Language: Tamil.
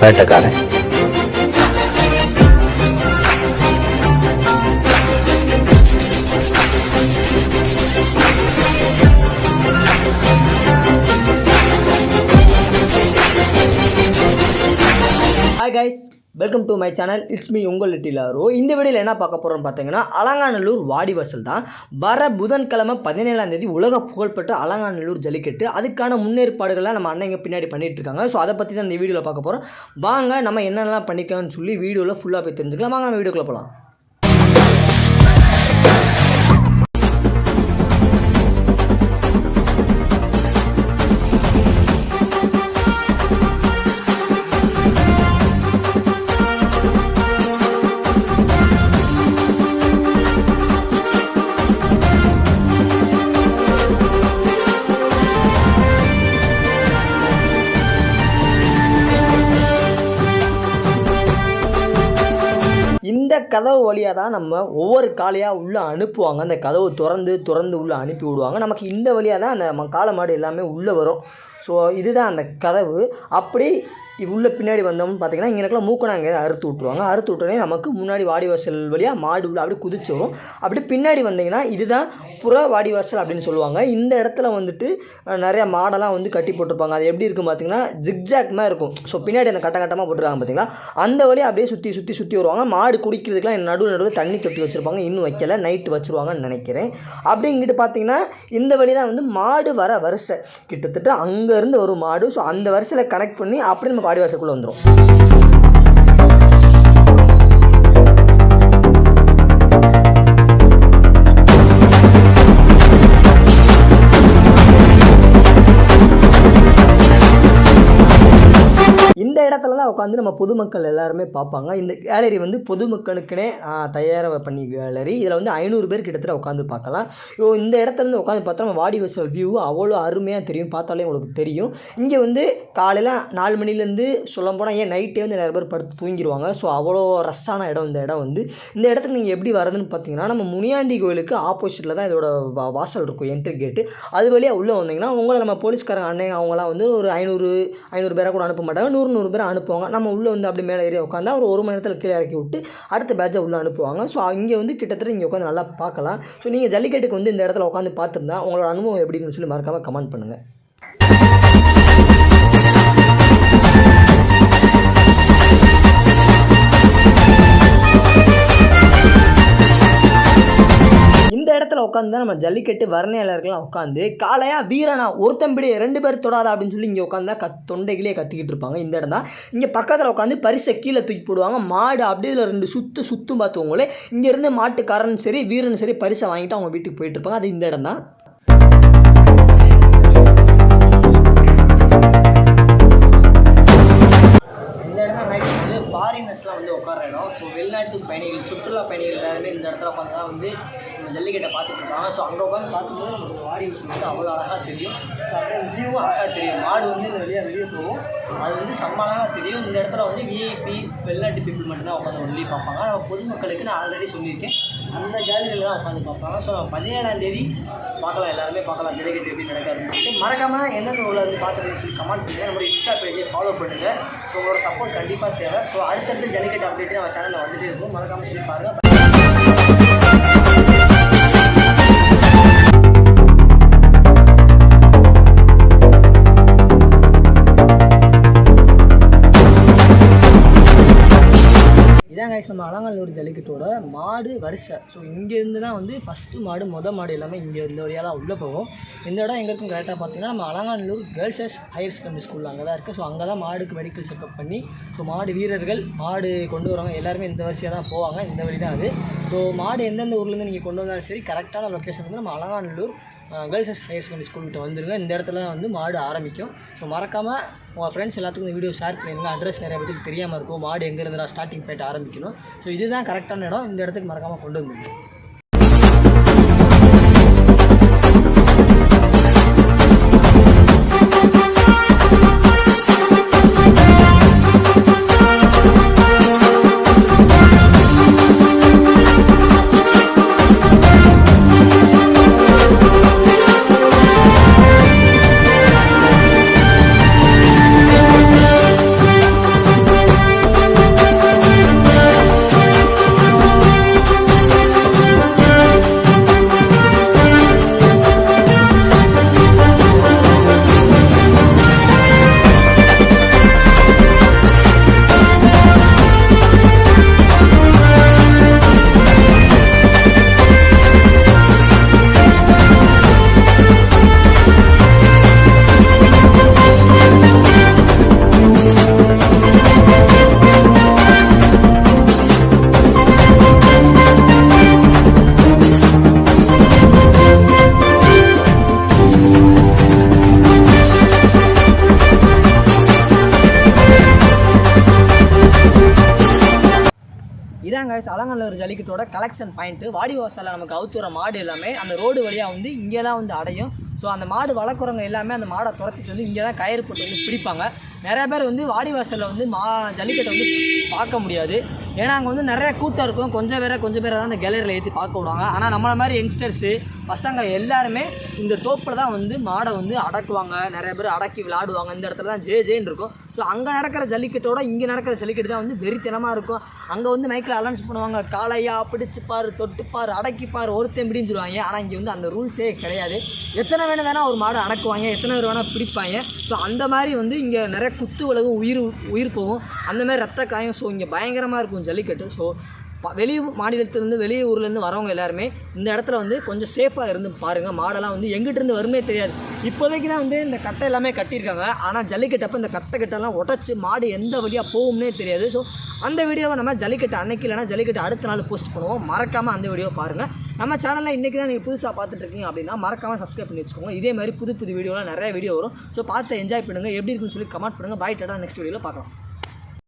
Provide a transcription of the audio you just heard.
बैठक टका रहे हैं। Welcome to my channel it's me உங்கள் லிட்டிலாரோ இந்த வீடியோவில் என்ன பார்க்க போகிறோம்னு பார்த்தீங்கன்னா அலங்காநல்லூர் வாடிவாசல் தான். வர புதன்கிழமை பதினேழாம் தேதி உலக புகழ்பெற்ற அலங்காநல்லூர் ஜல்லிக்கட்டு. அதுக்கான முன்னேற்பாடுகள்லாம் நம்ம அண்ணன் பின்னாடி பண்ணிகிட்டு இருக்காங்க ஸோ அதை பற்றி தான் இந்த வீடியோவில் பார்க்க போகிறோம் வாங்க நம்ம என்னென்னலாம் பண்ணிக்கலாம்னு சொல்லி வீடியோவில் ஃபுல்லாக போய் தெரிஞ்சுக்கலாம். வாங்க நம்ம வீடியோக்குள்ளே போகலாம் கதவு வழியாக தான் நம்ம ஒவ்வொரு காளையாக உள்ளே அனுப்புவாங்க. அந்த கதவு திறந்து திறந்து உள்ளே அனுப்பி விடுவாங்க. நமக்கு இந்த வழியாக தான் அந்த காளை மாடு எல்லாமே உள்ளே வரும். ஸோ இதுதான் அந்த கதவு. அப்படி உள்ள பின்னாடி வந்தோம்னு பார்த்தீங்கன்னா இங்கே இருக்கலாம் மூக்கணாங்க அறுத்து விட்ருவாங்க அறுத்து விட்டோடனே நமக்கு முன்னாடி வாடிவாசல் வழியாக மாடு உள்ள அப்படியே குதிச்சு வரும். அப்படி பின்னாடி வந்தீங்கன்னா இதுதான் புற வாடிவாசல் அப்படின்னு சொல்லுவாங்க. இந்த இடத்துல வந்துட்டு நிறையா நிறைய மாடெல்லாம் வந்து கட்டி போட்டிருப்பாங்க. அது எப்படி இருக்கும் பார்த்தீங்கன்னா ஜிக்ஜாக் இருக்கும். ஸோ பின்னாடி அந்த கட்ட கட்டமாக போட்டிருக்காங்க பார்த்தீங்களா அந்த வழியாக அப்படியே சுற்றி சுற்றி சுற்றி வருவாங்க. மாடு குடிக்கிறதுக்குலாம் நடுவு நடுவில் தண்ணி தொட்டி வச்சுருப்பாங்க. இன்னும் வைக்கல. நைட்டு வச்சுருவாங்கன்னு நினைக்கிறேன். அப்படிங்கிட்டு பார்த்தீங்கன்னா இந்த வழி தான் வந்து மாடு வர வரிசை. கிட்டத்தட்ட அங்கேருந்து ஒரு மாடு. ஸோ அந்த வரிசையில் கனெக்ட் பண்ணி அப்படியே நம்ம பாடி வாசலுக்குள்ளே வந்துடும் இந்த இடத்துல தான் உட்காந்து நம்ம பொதுமக்கள் எல்லாருமே பார்ப்பாங்க. இந்த கேலரி வந்து பொதுமக்களுக்குனே தயார பண்ணி கேலரி இதில் வந்து ஐநூறு பேர் கிட்டத்தட்ட உட்காந்து பார்க்கலாம். ஸோ இந்த இடத்துல இருந்து உட்காந்து பார்த்தா நம்ம வாடி வச்ச வியூ அவ்வளோ அருமையாக தெரியும். பார்த்தாலே உங்களுக்கு தெரியும். இங்கே வந்து காலையில் நாலு மணிலேருந்து சொல்ல போனால் ஏன் நைட்டே வந்து நிறைய பேர் படுத்து தூங்கிடுவாங்க ஸோ அவ்வளோ ரஷ்ஷான இடம் இந்த இடம் வந்து. இந்த இடத்துக்கு நீங்கள் எப்படி வரதுன்னு பார்த்தீங்கன்னா நம்ம முனியாண்டி கோயிலுக்கு ஆப்போசிட்டில் தான் இதோட வா- வாசல் இருக்கும் என்ட்ரி கேட்டு அது வழியாக உள்ளே வந்தீங்கன்னா உங்களை நம்ம போலீஸ்காரங்க அண்ணன் அவங்களாம் வந்து ஒரு ஐநூறு ஐநூறு பேராக கூட அனுப்ப மாட்டாங்க. நூறு நூறு பேரை அனுப்புவாங்க. நம்ம உள்ளே வந்து அப்படி மேலே ஏறி உட்காந்தா ஒரு ஒரு மணி நேரத்தில் கீழே இறக்கி விட்டு அடுத்த பேட்சை உள்ளே அனுப்புவாங்க. ஸோ இங்கே வந்து கிட்டத்தட்ட இங்கே உட்காந்து நல்லா பார்க்கலாம். ஸோ நீங்கள் ஜல்லிக்கட்டுக்கு வந்து இந்த இடத்துல உட்காந்து பார்த்துருந்தா உங்களோட அனுபவம் எப்படின்னு சொல்லி மறக்காமல் கமெண்ட் பண்ணுங்கள் இடத்துல உட்காந்து தான் நம்ம ஜல்லிக்கட்டு வர்ணையாளர்கள்லாம் உட்காந்து காலையாக வீரனா ஒருத்தம்பிடி ரெண்டு பேர் தொடாத அப்படின்னு சொல்லி இங்கே உட்காந்து தான் கத் தொண்டைகளே கத்திக்கிட்டு இருப்பாங்க இந்த இடம் தான் இங்கே பக்கத்தில் உட்காந்து பரிசை கீழே தூக்கி போடுவாங்க. மாடு அப்படியே இதில் ரெண்டு சுற்றும் சுற்றும் பார்த்துவங்களே இங்கேருந்து மாட்டுக்காரன் சரி வீரன் சரி பரிசை வாங்கிட்டு அவங்க வீட்டுக்கு போயிட்டு இருப்பாங்க. அது இந்த இடம் தான் வந்து உட்கார இடம். ஸோ வெளிநாட்டு பயணிகள் சுற்றுலா பயணிகள் எல்லாருமே இந்த இடத்துல உட்காந்து தான் வந்து நம்ம ஜல்லிக்கட்டை பார்த்துட்டு இருக்காங்க. ஸோ அங்கே உட்காந்து பார்க்கும்போது நமக்கு வாடி விஷயம் வந்து அவ்வளோ அழகாக தெரியும். ஸோ வியூவும் அழகாக தெரியும். மாடு வந்து வெளியே வெளியே போகும். அது வந்து செம்ம அழகாக தெரியும். இந்த இடத்துல வந்து விஐபி வெளிநாட்டு பீப்புள் மட்டும்தான் உட்காந்து ஒன்லி பார்ப்பாங்க. நம்ம பொதுமக்களுக்கு நான் ஆல்ரெடி சொல்லியிருக்கேன். அந்த கேலரியில் தான் உட்காந்து பார்ப்பாங்க ஸோ பதினேழாம் தேதி பார்க்கலாம் எல்லாருமே பார்க்கலாம் ஜல்லிக்கட்டு எப்படி நடக்காது மறக்காமல் எந்தெந்த ஊரில் வந்து பார்த்துருன்னு சொல்லி கமெண்ட் பண்ணுங்கள் நம்மளோட இன்ஸ்டா பேஜை ஃபாலோ பண்ணுங்கள் ஸோ உங்களோட சப்போர்ட் கண்டிப்பாக தேவை. ஸோ அடுத்தடுத்து ஜல்லிக்கட்டு அப்டேட் நம்ம சேனலில் வந்துட்டே இருக்கும். மறக்காமல் சொல்லி பாருங்கள் இதான் நம்ம அலங்காநல்லூர் ஜல்லிக்கட்டோட மாடு வரிசை. ஸோ இங்கேருந்து தான் வந்து ஃபஸ்ட்டு மாடு மொதல் மாடு எல்லாமே இங்கே இந்த வழியாக தான் உள்ளே போகும். இந்த இடம் எங்கே இருக்கும் கரெக்டாக பார்த்தீங்கன்னா நம்ம Alanganallur girls higher secondary school அங்கே தான் இருக்குது ஸோ அங்கே தான் மாடுக்கு மெடிக்கல் செக்அப் பண்ணி ஸோ மாடு வீரர்கள் மாடு கொண்டு வரவங்க எல்லாருமே இந்த வரிசையாக தான் போவாங்க. இந்த வழி தான் அது. ஸோ மாடு எந்தெந்த ஊர்லேருந்து நீங்கள் கொண்டு வந்தாலும் சரி கரெக்டான லொக்கேஷன் வந்து நம்ம அலங்காநல்லூர் கேர்ள்ஸ் ஹையர் செகண்டரி ஸ்கூல்கிட்ட வந்துருங்க. இந்த இடத்துல தான் வந்து மாடு ஆரம்பிக்கும். ஸோ மறக்காமல் உங்கள் ஃப்ரெண்ட்ஸ் எல்லாத்துக்கும் இந்த வீடியோ ஷேர் பண்ணிடுங்க அட்ரஸ் நிறைய பேருக்கு தெரியாமல் இருக்கும். மாடு எங்கேருந்துடா ஸ்டார்டிங் போயிட்டு ஆரம்பிக்கணும். ஸோ இதுதான் கரெக்டான இடம். இந்த இடத்துக்கு மறக்காமல் கொண்டு வந்துருங்க. கைஸ் அலங்கநல்லூர் ஜல்லிக்கட்டோட கலெக்ஷன் பாயிண்ட்டு வாடிவாசலில் நமக்கு அவுத்துற மாடு எல்லாமே அந்த ரோடு வழியாக வந்து இங்கே தான் வந்து அடையும். ஸோ அந்த மாடு வளர்க்குறவங்க எல்லாமே அந்த மாடை துரத்திட்டு வந்து இங்கே தான் கயிறு போட்டு வந்து பிடிப்பாங்க. நிறைய பேர் வந்து வாடி வாசலில் வந்து மா ஜல்லிக்கட்டை வந்து பார்க்க முடியாது. ஏன்னா அங்கே வந்து நிறைய கூட்டம் இருக்கும். கொஞ்சம் பேரை கொஞ்சம் பேரை தான் அந்த கேலரியில் ஏற்றி பார்க்க விடுவாங்க. ஆனால் நம்மளை மாதிரி யங்ஸ்டர்ஸு பசங்க எல்லாருமே இந்த தோப்பில் தான் வந்து மாடை வந்து அடக்குவாங்க. நிறைய பேர் அடக்கி விளாடுவாங்க இந்த இடத்துல தான் ஜே ஜேன்னு இருக்கும். ஸோ அங்கே நடக்கிற ஜல்லிக்கட்டோட இங்கே நடக்கிற ஜல்லிக்கட்டு தான் வந்து வெறித்தனமாக இருக்கும். அங்கே வந்து மைக்கில் அலௌன்ஸ் பண்ணுவாங்க. காளையா பிடிச்சிப்பார் தொட்டுப்பார் அடக்கிப்பார் ஒருத்தன் பிடின்னு சொல்லுவாங்க. ஆனால் இங்கே வந்து அந்த ரூல்ஸே கிடையாது. எத்தனை வேணும் வேணால் ஒரு மாடு அணக்குவாங்க எத்தனை பேர் வேணால் பிடிப்பாங்க. ஸோ அந்த மாதிரி வந்து இங்கே நிறைய குத்து விலகும் உயிர் உயிர் போகும். அந்த மாதிரி ரத்த காயம் ஸோ இங்கே பயங்கரமாக இருக்கும் ஜல்லிக்கட்டு. ஸோ வெளி மாநிலத்திலேருந்து வெளி ஊர்லேருந்து வரவங்க எல்லாருமே இந்த இடத்துல வந்து கொஞ்சம் சேஃபாக இருந்து பாருங்கள் மாடெல்லாம் வந்து எங்கிட்டிருந்து வருமே தெரியாது. இப்போதைக்கு தான் வந்து இந்த கட்டை எல்லாமே கட்டியிருக்காங்க. ஆனால் ஜல்லிக்கட்டப்போ இந்த கட்டை கட்டெல்லாம் உடச்சி மாடு எந்த வழியாக போகும்னே தெரியாது. ஸோ அந்த வீடியோவை நம்ம ஜல்லிக்கட்டு அன்னைக்கு இல்லைனா ஜல்லிக்கட்டு அடுத்த நாள் போஸ்ட் பண்ணுவோம். மறக்காமல் அந்த வீடியோ பாருங்கள் நம்ம சேனலில் இன்றைக்கி தான் நீங்கள் புதுசாக பார்த்துட்டு இருக்கீங்க அப்படின்னா மறக்காமல் சப்ஸ்கிரைப் பண்ணி வச்சுக்கோங்க. இதே மாதிரி புது புது வீடியோலாம் நிறைய வீடியோ வரும். ஸோ பார்த்து என்ஜாய் பண்ணுங்கள் எப்படி இருக்குன்னு சொல்லி கமெண்ட் பண்ணுங்கள் பாய் டேட்டா நெக்ஸ்ட் வீடியோவில் பார்க்கலாம்.